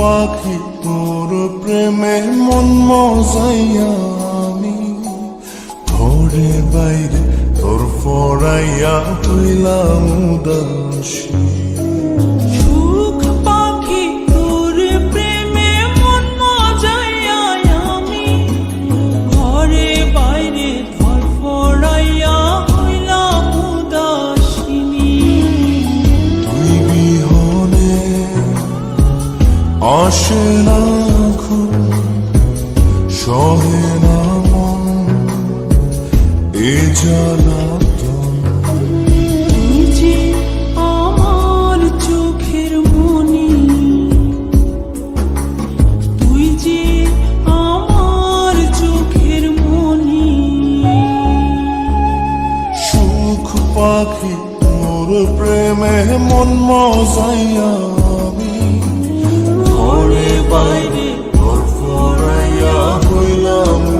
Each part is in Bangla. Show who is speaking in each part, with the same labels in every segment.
Speaker 1: পাখি তোর প্রেমে মন আমি। ঘরে বাইরে তোর ফড়াইয়া
Speaker 2: তুইলাম উদাসী। আসে না ঘুম সহে না মন এ সুখ পাখি তোর প্রেমে মন মজাইয়া বাইরে তোর ফরাইয়া হইলাম।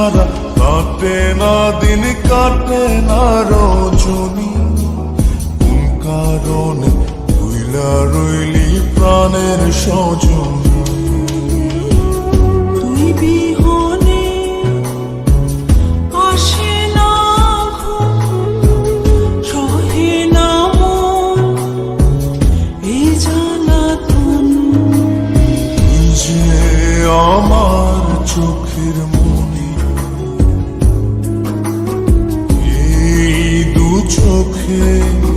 Speaker 1: ছাড়া কাটে না দিন কাটে না রজনী। কোন কারণে রইলা
Speaker 2: রইলি প্রাণের সজন? okay.